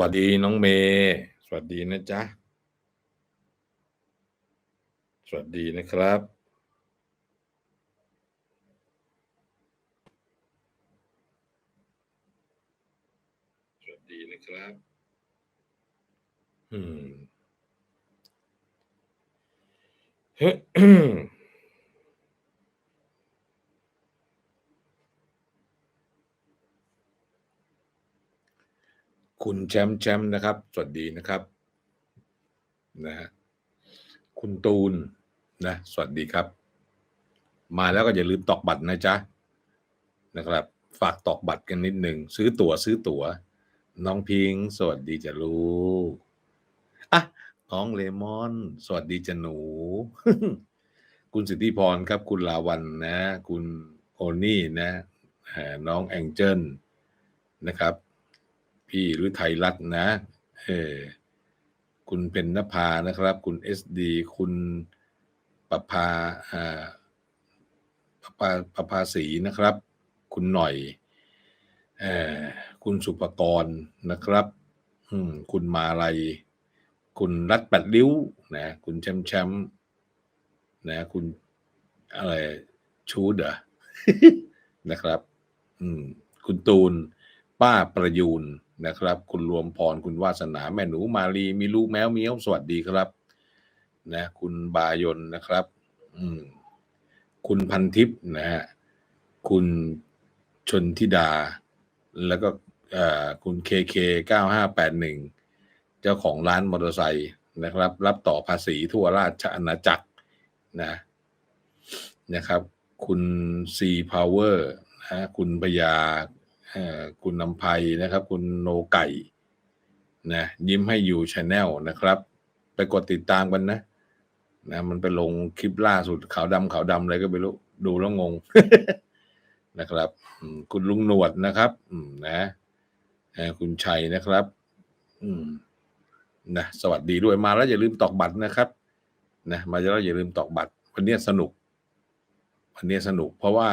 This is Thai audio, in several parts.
สวัสดีน้องเมย์สวัสดีนะจ๊ะ สวัสดีนะครับ สวัสดีนะครับ อืม เฮ้ย คุณแชมป์แชมป์นะครับ สวัสดีนะครับนะฮะคุณตูนนะ สวัสดีครับ มาแล้วก็อย่าลืมตอกบัตรนะจ๊ะนะครับ ฝากตอกบัตรกันนิดหนึ่งซื้อตั๋วซื้อตั๋ว น้องพิงสวัสดีจะลูกอะน้องเลมอน สวัสดีจะหนู คุณสิทธิพรครับ คุณลาวันนะ คุณโอนี่นะน้องแองเจิลนะครับ พี่หรือไทยรัฐนะ เออคุณเป็นนภานะครับ คุณเอสดีคุณประภาอ่าประภาประภาสีนะครับ คุณหน่อยเออคุณสุภกรนะครับ อืม คุณมาลัย คุณรัฐปัดลิ้วนะ คุณแชมป์แชมป์นะ คุณอะไรชูดเหรอนะครับ อืม คุณตูน ป้าประยูน นะครับ คุณรวมพรคุณวาสนาแม่หนูมาลีมีลูกแมวเมียวสวัสดีครับนะคุณบายนนะครับ อืมคุณพันทิพย์นะฮะคุณชนธิดา แล้วก็คุณเคเคเก้าห้าแปดหนึ่งเจ้าของร้านมอเตอร์ไซค์นะครับ รับต่อภาษีทั่วราชอาณาจักรนะนะครับ คุณซีพาวเวอร์นะคุณพยา คุณนำภัยนะครับ คุณโนไก่นะยิ้มให้อยู่ชาแนลนะครับ ไปกดติดตามกันนะนะมันไปลงคลิปล่าสุดขาวดำขาวดำอะไรก็ไม่รู้ดูแล้วงงนะครับคุณลุงหนวดนะครับนะคุณชัยนะครับนะสวัสดีด้วยมาแล้วอย่าลืมตอกบัตรนะครับนะมาแล้วอย่าลืมตอกบัตรวันนี้สนุก วันนี้สนุกเพราะว่า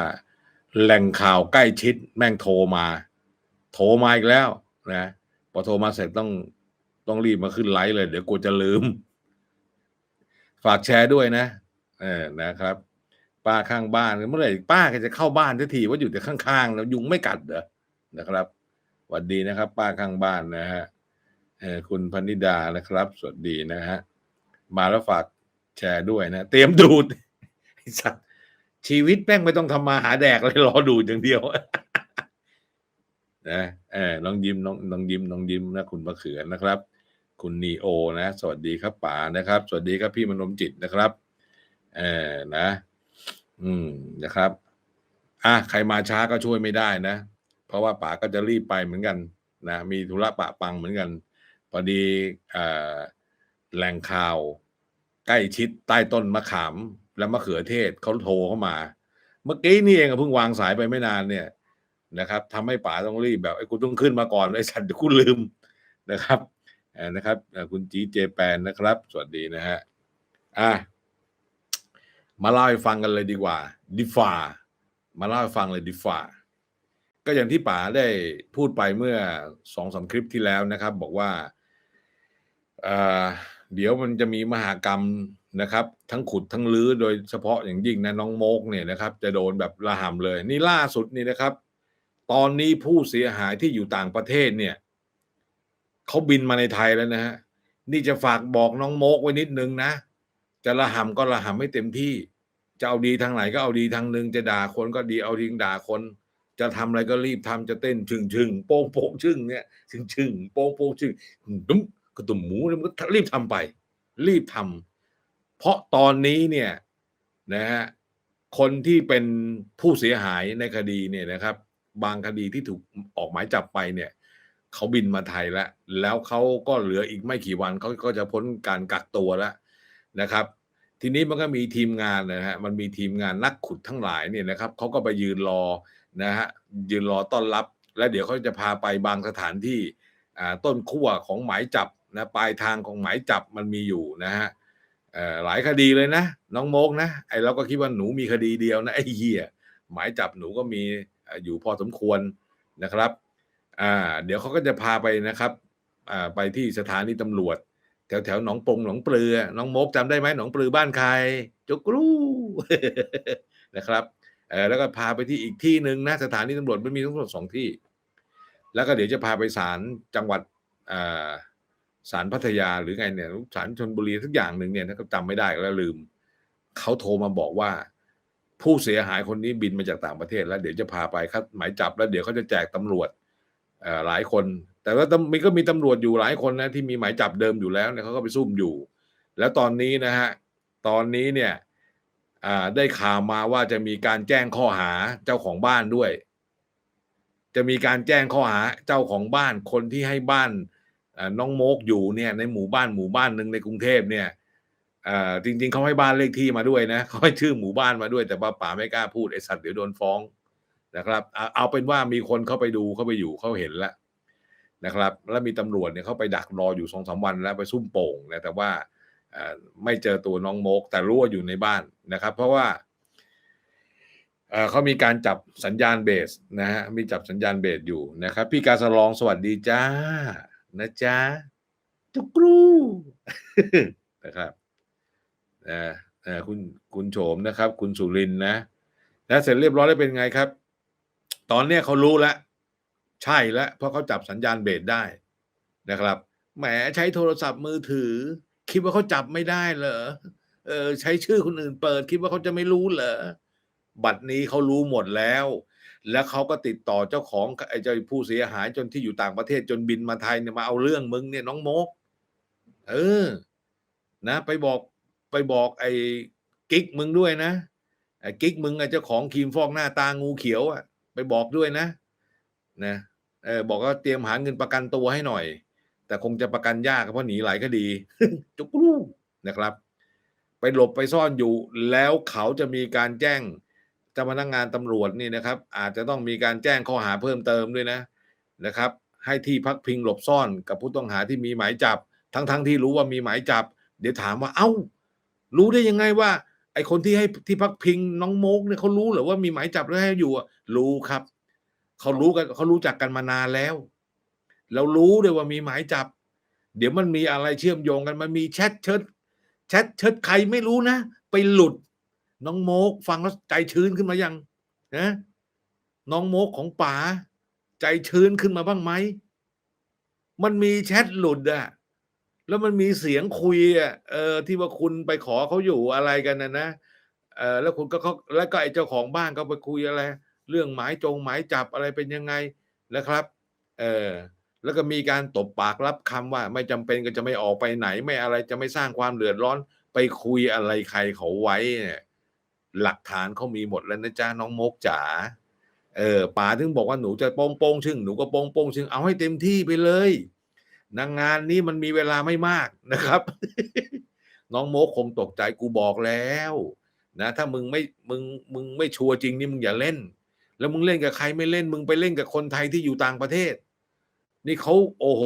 แหล่งข่าวใกล้ชิดแม่งโทรมา โทรมาอีกแล้วนะพอโทรมาเสร็จต้องต้องรีบมาขึ้นไลฟ์เลย เดี๋ยวกูจะลืม ฝากแชร์ด้วยนะ เออนะครับ ป้าข้างบ้านเมื่อไหร่ป้าแกจะเข้าบ้านทันทีว่าอยู่แต่ข้างๆ แล้วยุงไม่กัดเหรอนะครับสวัสดีนะครับ ป้าข้างบ้านนะฮะเออคุณพนิดานะครับ สวัสดีนะฮะมาแล้วฝากแชร์ด้วยนะ เตรียมดูดไอ้สัตว์ ชีวิตแม่งไม่ต้องทำมาหาแดกเลยรอดูอย่างเดียวนะเออน้องยิ้มน้องน้องยิ้มน้องยิ้มนะคุณมะเขือนะครับ คุณนีโอนะ สวัสดีครับป๋านะครับ สวัสดีครับพี่มนมจิตนะครับ เออนะ อืมนะครับ อะใครมาช้าก็ช่วยไม่ได้นะ เพราะว่าป๋าก็จะรีบไปเหมือนกันนะมีธุระปะปังเหมือนกันพอดีอ่แหล่งข่าว ใกล้ชิดใต้ต้นมะขาม และมะเขือเทศเขาโทรเข้ามา เมื่อกี้นี่เองเพิ่งวางสายไปไม่นานเนี่ยนะครับทำให้ป๋าต้องรีบแบบไอ้กูต้องขึ้นมาก่อนไอ้สัตว์กูลืมนะครับอ่อนะครับคุณจีเจแปนนะครับ สวัสดีนะฮะอะมาเล่าให้ฟังกันเลยดีกว่าดิฟามาเล่าให้ฟังเลยดิฟาก็อย่างที่ป๋าได้พูดไปเมื่อสองสามคลิปที่แล้วนะครับ บอกว่า เดี๋ยวมันจะมีมหากรรมนะครับ ทั้งขุดทั้งลื้อโดยเฉพาะอย่างยิ่งนะน้องโมกเนี่ยนะครับ จะโดนแบบระห่ำเลย นี่ล่าสุดนี่นะครับ ตอนนี้ผู้เสียหายที่อยู่ต่างประเทศเนี่ยเขาบินมาในไทยแล้วนะฮะนี่จะฝากบอกน้องโมกไว้นิดนึงนะ จะระห่ำก็ระห่ำให้เต็มที่ จะเอาดีทางไหนก็เอาดีทางหนึ่งจะด่าคนก็ดีเอาทิ้งด่าคน จะทำอะไรก็รีบทำจะเต้นชึงชึงโป้งโป้งชึงเนี่ยชึงชึงโป้งโป้งชึงดุ้ม กระตุ่มหมูมันก็รีบทำไป รีบทำเพราะตอนนี้เนี่ยนะฮะคนที่เป็นผู้เสียหายในคดีเนี่ยนะครับ บางคดีที่ถูกออกหมายจับไปเนี่ยเขาบินมาไทยแล้ว แล้วเขาก็เหลืออีกไม่กี่วันเขาก็จะพ้นการกักตัวแล้วนะครับ ทีนี้มันก็มีทีมงานนะฮะมันมีทีมงานนักขุดทั้งหลายเนี่ยนะครับเขาก็ไปยืนรอนะฮะยืนรอต้อนรับ แล้วเดี๋ยวเขาจะพาไปบางสถานที่ต้นขั้วของหมายจับ นะปลายทางของหมายจับมันมีอยู่นะฮะหลายคดีเลยนะ น้องโมกนะไอเราก็คิดว่าหนูมีคดีเดียวนะไอเหี้ยหมายจับหนูก็มีเอ่ออยู่พอสมควรนะครับอ่าเดี๋ยวเขาก็จะพาไปนะครับอ่าไปที่สถานีตำรวจ แถวแถวหนองปงหนองปลือน้องโมกจำได้ไหมหนองปลือบ้านใครจุกรูนะครับเออแล้วก็พาไปที่อีกที่หนึ่งนะสถานีตำรวจมันมีทั้งหมดสองที่ แล้วก็เดี๋ยวจะพาไปศาลจังหวัดอ่า ศาลพัทยาหรือไงเนี่ยศาลชนบุรีทุกอย่างหนึ่งเนี่ยนะครับจำไม่ได้แล้วลืมเขาโทรมาบอกว่า ผู้เสียหายคนนี้บินมาจากต่างประเทศ แล้วเดี๋ยวจะพาไปคัดหมายจับแล้วเดี๋ยวเขาจะแจกตำรวจอ่อหลายคน แต่ว่าตำมีก็มีตำรวจอยู่หลายคนนะที่มีหมายจับเดิมอยู่แล้วเนี่ยเขาก็ไปซุ่มอยู่ แล้วตอนนี้นะฮะตอนนี้เนี่ยอ่าได้ข่าวมาว่าจะมีการแจ้งข้อหาเจ้าของบ้านด้วย จะมีการแจ้งข้อหาเจ้าของบ้านคนที่ให้บ้าน น้องโมกอยู่เนี่ยในหมู่บ้านหมู่บ้านหนึ่งในกรุงเทพเนี่ยจริง ๆเขาให้บ้านเลขที่มาด้วยนะเขาให้ชื่อหมู่บ้านมาด้วย แต่ว่าป๋าไม่กล้าพูดไอ้สัตว์เดี๋ยวโดนฟ้องนะครับ เอาเป็นว่ามีคนเข้าไปดูเข้าไปอยู่เขาเห็นแล้วนะครับ แล้วมีตำรวจเนี่ยเขาไปดักรออยู่สองสามวันแล้วไปซุ่มโป่งนะแต่ว่าไม่เจอตัวน้องโมก แต่รู้ว่าอยู่ในบ้านนะครับ เพราะว่าเขามีการจับสัญญาณเบสนะฮะมีจับสัญญาณเบสอยู่นะครับ พี่การสลองสวัสดีจ้า นะจ๊ะจุกรูนะครับเอ่อเอ่อคุณคุณโฉมนะครับ คุณสุรินทร์นะแล้วเสร็จเรียบร้อยแล้วเป็นไงครับ ตอนเนี้ยเขารู้แล้วใช่แล้วเพราะเขาจับสัญญาณเบสได้นะครับแหมใช้โทรศัพท์มือถือ คิดว่าเขาจับไม่ได้เหรอเออใช้ชื่อคนอื่นเปิด คิดว่าเขาจะไม่รู้เหรอบัตรนี้เขารู้หมดแล้ว แล้วเขาก็ติดต่อเจ้าของไอ้เจ้าผู้เสียหายจนที่อยู่ต่างประเทศจนบินมาไทยเนี่ยมาเอาเรื่องมึงเนี่ยน้องโมก เออ นะ ไปบอกไปบอกไอ้กิ๊กมึงด้วยนะไอ้กิ๊กมึงไอ้เจ้าของครีมฟอกหน้าตางูเขียวอะ ไปบอกด้วยนะ นะเออบอกว่าเตรียมหาเงินประกันตัวให้หน่อย แต่คงจะประกันยากเพราะหนีหลายคดีจุกรูนะครับ ไปหลบไปซ่อนอยู่แล้วเขาจะมีการแจ้ง เจ้าพนักงานตำรวจนี่นะครับ อาจจะต้องมีการแจ้งข้อหาเพิ่มเติมด้วยนะนะครับ ให้ที่พักพิงหลบซ่อนกับผู้ต้องหาที่มีหมายจับ ทั้งๆทที่รู้ว่ามีหมายจับ เดี๋ยวถามว่าเอ้า รู้ได้ยังไงว่า ไอคนที่ให้ที่พักพิงน้องโมกเนี่ยเขารู้หรือว่ามีหมายจับแล้วให้อยู่อะรู้ครับเขารู้กันเขารู้จักกันมานานแล้วเรารู้ด้วยว่ามีหมายจับ เดี๋ยวมันมีอะไรเชื่อมโยงกันมันมีแชทเชิดแชทเชิดใครไม่รู้นะ ไปหลุด น้องโมกฟังแล้วใจชื้นขึ้นมายังนะน้องโมกของป๋าใจชื้นขึ้นมาบ้างไหมมันมีแชทหลุดอะแล้วมันมีเสียงคุยอะเออที่ว่าคุณไปขอเขาอยู่อะไรกันนะนะเออแล้วคุณก็เขาแล้วก็ไอ้เจ้าของบ้านก็ไปคุยอะไร เรื่องหมายจงหมายจับอะไรเป็นยังไงนะครับ เออแล้วก็มีการตบปากรับคำว่า ไม่จำเป็นก็จะไม่ออกไปไหน ไม่อะไรจะไม่สร้างความเดือดร้อนไปคุยอะไรใครเขาไว้เนี่ย หลักฐานเขามีหมดแล้วนะจ๊ะน้องมกจ๋าเออป๋าถึงบอกว่าหนูจะโป้งโป้งชึ่งหนูก็โป้งโป้งชึ่งเอาให้เต็มที่ไปเลยนางงานนี้มันมีเวลาไม่มากนะครับ น้องโมกคงตกใจกูบอกแล้วนะถ้ามึงไม่มึงมึงไม่ชัวร์จริงนี่มึงอย่าเล่น แล้วมึงเล่นกับใครไม่เล่น มึงไปเล่นกับคนไทยที่อยู่ต่างประเทศ นี่เขาโอ้โห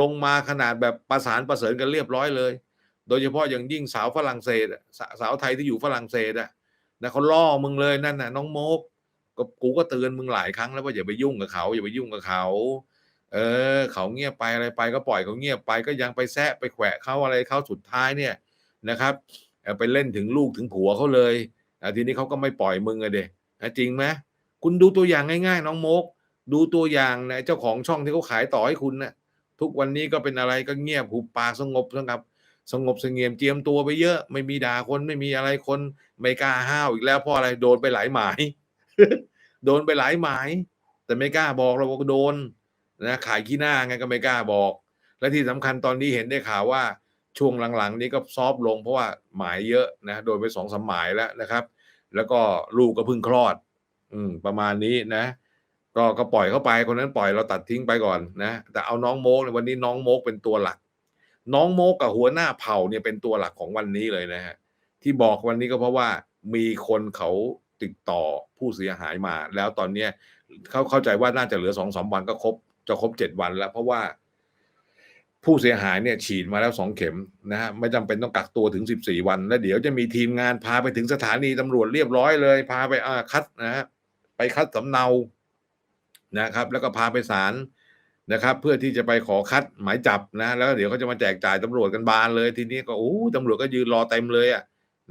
ลงมาขนาดแบบประสานประเสริญกันเรียบร้อยเลย โดยเฉพาะอย่างยิ่งสาวฝรั่งเศสสาวไทยที่อยู่ฝรั่งเศสอะ นะเขาล่อมึงเลยนั่นน่ะ น้องโมกก็กูก็เตือนมึงหลายครั้งแล้วว่าอย่าไปยุ่งกับเขาอย่าไปยุ่งกับเขาเออเขาเงียบไปอะไรไปก็ปล่อยเขาเงียบไปก็ยังไปแซะไปแขวะเขาอะไรเขาสุดท้ายเนี่ยนะครับไปเล่นถึงลูกถึงผัวเขาเลยทีนี้เขาก็ไม่ปล่อยมึงอะเด็จริงไหมคุณดูตัวอย่างง่ายๆ น้องโมก ดูตัวอย่างนะเจ้าของช่องที่เขาขายต่อให้คุณนะทุกวันนี้ก็เป็นอะไรก็เงียบหุบปากสงบสงับ สงบเสงี่ยมเจียมตัวไปเยอะ ไม่มีด่าคนไม่มีอะไรคนไม่กล้าห้าวอีกแล้วเพราะอะไรโดนไปหลายหมาย โดนไปหลายหมาย แต่ไม่กล้าบอกเราว่าโดนนะขายขี้หน้าไงก็ไม่กล้าบอก และที่สำคัญตอนนี้เห็นได้ข่าวว่าช่วงหลังๆ นี้ก็ซอฟลง เพราะว่าหมายเยอะนะโดนไปสองสามหมายแล้วนะครับ แล้วก็ลูกก็เพิ่งคลอด อืมประมาณนี้นะ ก็ก็ปล่อยเข้าไปคนนั้นปล่อยเราตัดทิ้งไปก่อนนะ แต่เอาน้องโมกเนี่ยวันนี้น้องโมกเป็นตัวหลัก น้องโมกกับหัวหน้าเผ่าเนี่ยเป็นตัวหลักของวันนี้เลยนะฮะที่บอกวันนี้ก็เพราะว่ามีคนเขาติดต่อผู้เสียหายมา แล้วตอนเนี้ยเขาเข้าใจว่าน่าจะเหลือสองสามวันก็ครบจะครบเจ็ดวันแล้ว เพราะว่าผู้เสียหายเนี่ยฉีดมาแล้วสองเข็มนะฮะไม่จำเป็นต้องกักตัวถึงสิบสี่วัน แล้วเดี๋ยวจะมีทีมงานพาไปถึงสถานีตำรวจเรียบร้อยเลย พาไปอ่าคัดนะฮะไปคัดสำเนานะครับ แล้วก็พาไปศาล นะครับ เพื่อที่จะไปขอคัดหมายจับนะแล้วเดี๋ยวเขาจะมาแจกจ่ายตำรวจกันบานเลย ทีนี้ก็โอ้ตำรวจก็ยืนรอเต็มเลยอะ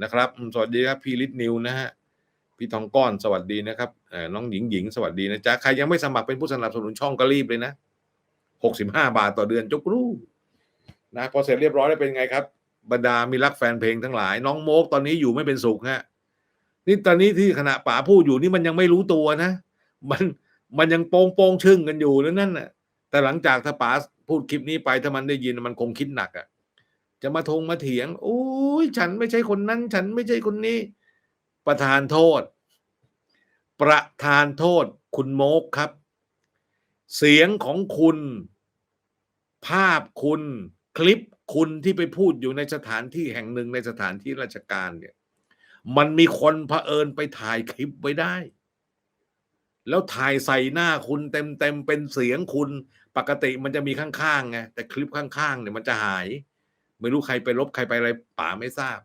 นะครับ สวัสดีครับพี่ลิศนิวนะฮะพี่ทองก้อนสวัสดีนะครับน้องหญิงหญิงสวัสดีนะจ๊ะใครยังไม่สมัครเป็นผู้สนับสนุนช่องก็รีบเลยนะหกสิบห้าบาทต่อเดือนจุกรูนะพอเสร็จเรียบร้อยแล้วเป็นไงครับ บรรดามีรักแฟนเพลงทั้งหลาย น้องโมกตอนนี้อยู่ไม่เป็นสุขฮะนี่ตอนนี้ที่ขณะป๋าพูดอยู่นี่มันยังไม่รู้ตัวนะ มันมันยังโปงโปงชึ่งกันอยู่นั่นนั่นน่ะ แต่หลังจากถ้าป๋าพูดคลิปนี้ไปถ้ามันได้ยินมันคงคิดหนักอะ จะมาทงมาเถียงโอ้ยฉันไม่ใช่คนนั้น ฉันไม่ใช่คนนี้ ประธานโทษ ประธานโทษ คุณโมกครับ เสียงของคุณ ภาพคุณ คลิปคุณที่ไปพูดอยู่ในสถานที่แห่งหนึ่งในสถานที่ราชการเนี่ย มันมีคนเผอิญไปถ่ายคลิปไว้ได้ แล้วถ่ายใส่หน้าคุณเต็มเต็มเป็นเสียงคุณปกติมันจะมีข้างๆไงแต่คลิปข้างๆเนี่ยมันจะหาย ไม่รู้ใครไปลบใครไปอะไรป๋าไม่ทราบ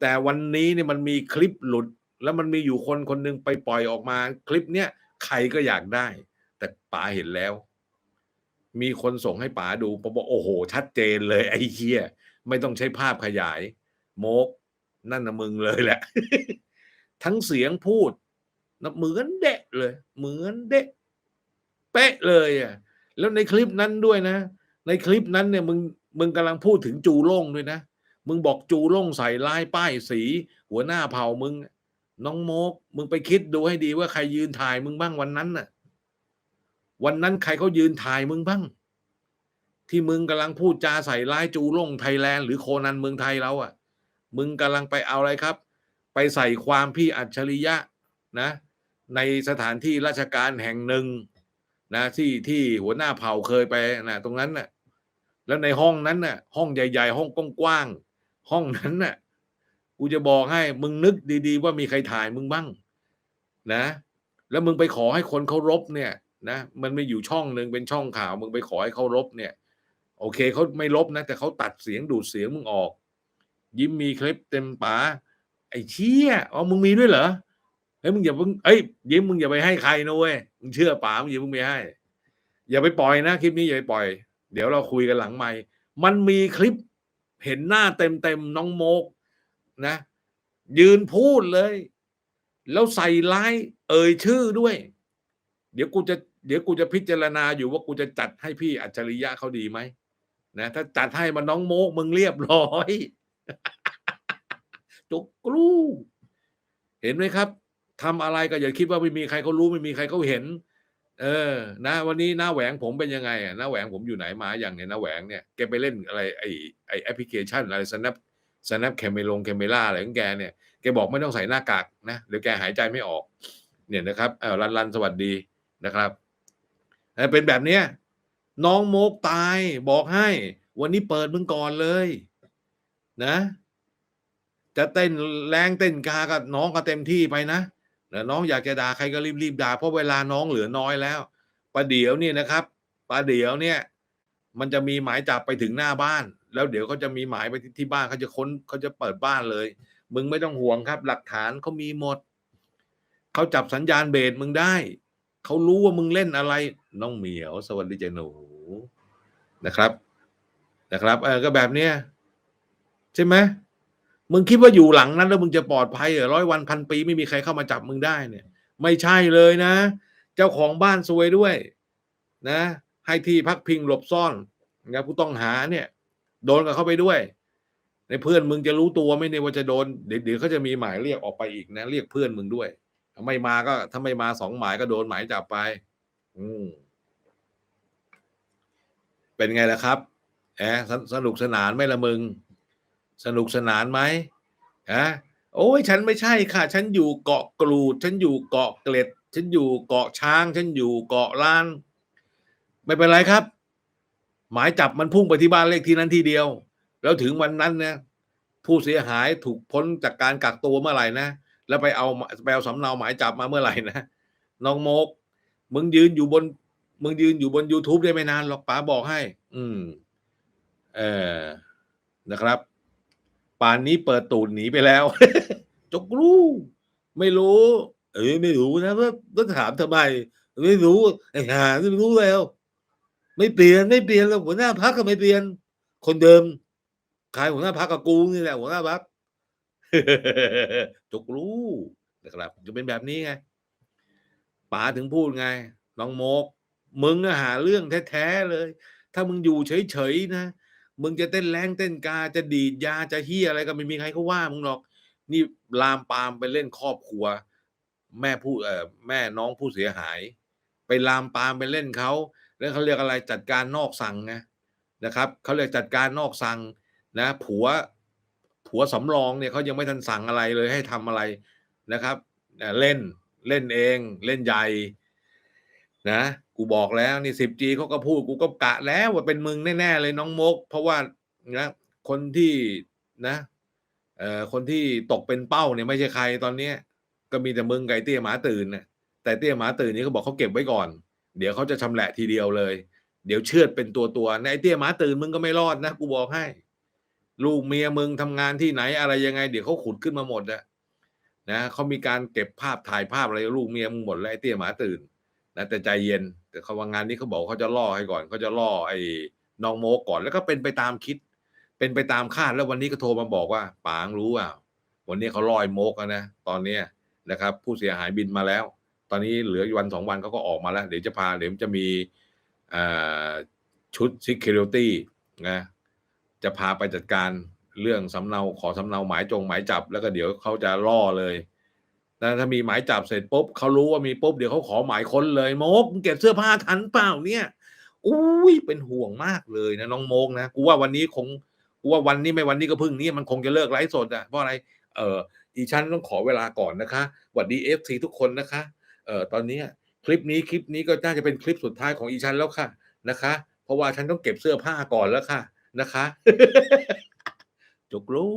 แต่วันนี้เนี่ยมันมีคลิปหลุด แล้วมันมีอยู่คนคนหนึ่งไปปล่อยออกมา คลิปเนี้ยใครก็อยากได้ แต่ป๋าเห็นแล้ว มีคนส่งให้ป๋าดูผมบอกโอ้โห ชัดเจนเลยไอ้เหี้ยไม่ต้องใช้ภาพขยาย โมก นั่นนะมึงเลยแหละ ทั้งเสียงพูด นะเหมือนเดะเลย เหมือนเดะเป๊ะเลยอะแล้วในคลิปนั้นด้วยนะ ในคลิปนั้นเนี่ยมึงมึงกำลังพูดถึงจูโล่งด้วยนะ มึงบอกจูโล่งใส่ลายป้ายสี หัวหน้าเผ่ามึง น้องโมก มึงไปคิดดูให้ดีว่าใครยืนถ่ายมึงบ้างวันนั้นน่ะ วันนั้นใครเขายืนถ่ายมึงบ้าง ที่มึงกำลังพูดจาใส่ร้ายจูโล่งไทยแลนด์หรือโคนันเมืองไทยเราอะ มึงกำลังไปเอาอะไรครับ ไปใส่ความพี่อัจฉริยะนะ ในสถานที่ราชการแห่งหนึ่งนะที่ที่หัวหน้าเผ่าเคยไปนะตรงนั้นน่ะแล้วในห้องนั้นน่ะ ห้องใหญ่ ๆ ห้องกว้างๆห้องนั้นน่ะกูจะบอกให้มึงนึกดีๆ ว่ามีใครถ่ายมึงบ้าง นะ แล้วมึงไปขอให้คนเคารพเนี่ยนะมันไม่อยู่ช่องหนึ่งเป็นช่องข่าว มึงไปขอให้เคารพเนี่ย โอเคเขาไม่ลบนะ แต่เขาตัดเสียงดูดเสียงมึงออก ยิ้มมีคลิปเต็มป๋าไอ้เชี่ยอ๋อมึงมีด้วยเหรอ เฮ้ยมึงอย่าเพิ่งเอ้ยยิ้มมึงอย่าไปให้ใครนะเว้ยมึงเชื่อป๋ามึงอย่าเพิ่งไปให้ อย่าไปปล่อยนะคลิปนี้อย่าไปปล่อย เดี๋ยวเราคุยกันหลังไมค์มันมีคลิปเห็นหน้าเต็มเต็มน้องโมกนะ ยืนพูดเลย แล้วใส่ร้ายเอ่ยชื่อด้วย เดี๋ยวกูจะเดี๋ยวกูจะพิจารณาอยู่ว่ากูจะจัดให้พี่อัจฉริยะเขาดีไหมนะถ้าจัดให้มันน้องโมกมึงเรียบร้อยจุกกรูเห็นไหมครับ ทำอะไรก็อย่าคิดว่าไม่มีใครเขารู้ไม่มีใครเขาเห็น เออ นะ วันนี้หน้าแหวงผมเป็นยังไงอะหน้าแหวงผมอยู่ไหนมาอย่างเนี่ยหน้าแหวงเนี่ยแกไปเล่นอะไรไอไอแอปพลิเคชันอะไร snap snap แคมเมลงแคมเมล่าอะไรของแกเนี่ยแกบอกไม่ต้องใส่หน้ากากนะเดี๋ยวแกหายใจไม่ออก เนี่ยนะครับเออรันรันสวัสดีนะครับเป็นแบบเนี้ยน้องโมกตายบอกให้ วันนี้เปิดมึงก่อนเลย นะ จะเต้นแรงเต้นกากับน้องก็เต็มที่ไปนะ แล้วน้องอยากจะด่าใครก็รีบๆด่าเพราะเวลาน้องเหลือน้อยแล้วประเดี๋ยวเนี่ยนะครับประเดี๋ยวเนี่ย มันจะมีหมายจับไปถึงหน้าบ้าน แล้วเดี๋ยวเขาจะมีหมายไปที่ทบ้านเขาจะค้นเขาจะเปิดบ้านเลย มึงไม่ต้องห่วงครับ หลักฐานเขามีหมดเขาจับสัญญาณเบสมึงได้เขารู้ว่ามึงเล่นอะไร น้องเหมียว สวัสดีเจาหนูนะครับ นะครับ เออก็แบบเนี้ยใช่ไหม มึงคิดว่าอยู่หลังนั้นแล้วมึงจะปลอดภัยเหรอร้อยวันพันปีไม่มีใครเข้ามาจับมึงได้เนี่ย ไม่ใช่เลยนะ เจ้าของบ้านซวยด้วย นะ ให้ที่พักพิงหลบซ่อนนะผู้ต้องหาเนี่ย โดนกับเข้าไปด้วยในเพื่อนมึงจะรู้ตัวไหม่เนี่ยว่าจะโดนเดี๋ยวเดี๋ยวเขาจะมีหมายเรียกออกไปอีกนะเรียกเพื่อนมึงด้วยถ้าไม่มาก็ถ้าไม่มาสองหมายก็โดนหมายจับไป อืมเป็นไงล่ะครับแอะสสนุกสนานไหมละมึง สนุกสนานไหมฮะโอ้ยฉันไม่ใช่ค่ะ ฉันอยู่เกาะกรูด ฉันอยู่เกาะเกล็ด ฉันอยู่เกาะช้าง ฉันอยู่เกาะล้าน ไม่เป็นไรครับ หมายจับมันพุ่งไปที่บ้านเลขที่นั้นทีเดียว แล้วถึงวันนั้นเนี่ยผู้เสียหายถูกพ้นจากการกักตัวเมื่อไหร่นะแล้วไปเอาไปเอาสำเนาหมายจับมาเมื่อไหร่นะน้องโมก มึงยืนอยู่บน มึงยืนอยู่บน youtube ได้ไม่นานหรอกป๋าบอกให้ อืม เออนะครับ ป่านนี้เปิดตูดหนีไปแล้ว จกรู้ ไม่รู้ เอ้ยไม่รู้นะว่าต้องถามทำไม ไม่รู้ไอ้หาไม่รู้แล้ว ไม่เปลี่ยนไม่เปลี่ยนแล้วหัวหน้าพักก็ไม่เปลี่ยน คนเดิมใครหัวหน้าพักกับกูนี่แหละหัวหน้าพักจกรู้นะครับจะเป็นแบบนี้ไงป๋าถึงพูดไงน้องโมก มึงหาเรื่องแท้ๆเลย ถ้ามึงอยู่เฉยๆนะ มึงจะเต้นแรงเต้นกาจะดีดยาจะเฮียอะไรก็ไม่มีใครเขาว่ามึงหรอก นี่ลามปามไปเล่นครอบครัว แม่ผู้เอ่อแม่น้องผู้เสียหาย ไปลามปามไปเล่นเขาแล้วเขาเรียกอะไรจัดการนอกสั่งไงนะครับเขาเรียกจัดการนอกสั่งนะ ผัวผัวสำรองเนี่ยเขายังไม่ทันสั่งอะไรเลยให้ทำอะไรนะครับเล่นเล่นเองเล่นใหญ่นะ กูบอกแล้วนี่สิบจีเขาก็พูดกูก็กะแล้วว่าเป็นมึงแน่ๆเลยน้องมก เพราะว่านะคนที่นะเอ่อคนที่ตกเป็นเป้าเนี่ยไม่ใช่ใครตอนเนี้ยก็มีแต่มึงไก่เตี้ยหมาตื่นนะแต่เตี้ยหมาตื่นนี่เขาบอกเขาเก็บไว้ก่อน เดี๋ยวเขาจะชำแหละทีเดียวเลย เดี๋ยวเชือดเป็นตัวตัวๆในไอ้เตี้ยหมาตื่นมึงก็ไม่รอดนะกูบอกให้ ลูกเมียมึงทำงานที่ไหนอะไรยังไง เดี๋ยวเขาขุดขึ้นมาหมดอะนะเขามีการเก็บภาพถ่ายภาพอะไรลูกเมียมึงหมดแล้วไอ้เตี้ยหมาตื่นนะแต่ใจเย็น แต่เขาว่างานนี้เขาบอกเขาจะล่อให้ก่อนเขาจะล่อไอ้น้องโมก่อน แล้วก็เป็นไปตามคิด เป็นไปตามคาดแล้ววันนี้ก็โทรมาบอกว่าปางรู้อะวันนี้เขาลอไอ้โมกแล้วนะตอนเนี้ยนะครับ ผู้เสียหายบินมาแล้ว ตอนนี้เหลือวันสองวันเขาก็ออกมาแล้ว เดี๋ยวจะพาเดี๋ยวจะมีชุด security นะจะพาไปจัดการเรื่องสำเนาขอสำเนาหมายจงหมายจับ แล้วก็เดี๋ยวเขาจะล่อเลย นะถ้ามีหมายจับเสร็จปุ๊บเขารู้ว่ามีปุ๊บเดี๋ยวเขาขอหมายค้นเลยโมกเก็บเสื้อผ้าทันเปล่าเนี่ยอุ้ยเป็นห่วงมากเลยนะน้องโมกนะกูว่าวันนี้คงกูว่าวันนี้ไม่วันนี้ก็พรุ่งนี้มันคงจะเลิกไลฟ์สดอะเพราะอะไรเอออีฉันต้องขอเวลาก่อนนะคะหวัดดีเอฟซีทุกคนนะคะเออตอนนี้คลิปนี้คลิปนี้ก็น่าจะเป็นคลิปสุดท้ายของอีฉันแล้วค่ะนะคะ เพราะว่าฉันต้องเก็บเสื้อผ้าก่อนแล้วค่ะนะคะจกรู้